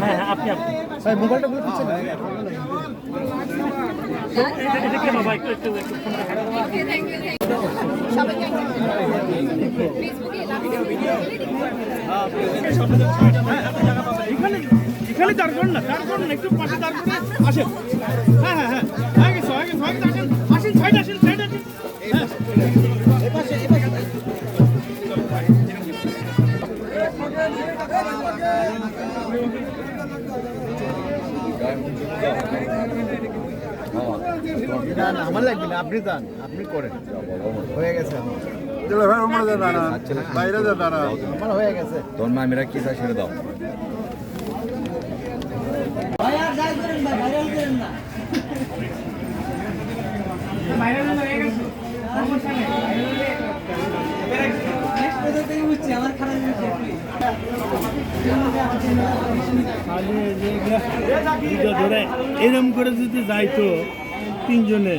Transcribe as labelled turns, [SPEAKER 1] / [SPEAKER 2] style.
[SPEAKER 1] হ্যাঁ হ্যাঁ আপনি আপনি।
[SPEAKER 2] ভাই মোবাইলটা বলে দিচ্ছেন।
[SPEAKER 1] এখানে দাঁড় করুন না দাঁড় করুন না, একটু পাশে দাঁড় করে আসেন। হ্যাঁ হ্যাঁ হয়ে।
[SPEAKER 2] না না আমার লাগবে না আপনি যান আপনি করেন। হয়ে গেছে আমার।
[SPEAKER 3] ভাই ওমরা যা বাইরে দাঁড়া।
[SPEAKER 2] আমার হয়ে গেছে।
[SPEAKER 4] তোর মামিরা কি চাই সেটা দাও।
[SPEAKER 1] দুটো ধরে এরম করে যদি যাইতো তিনজনে।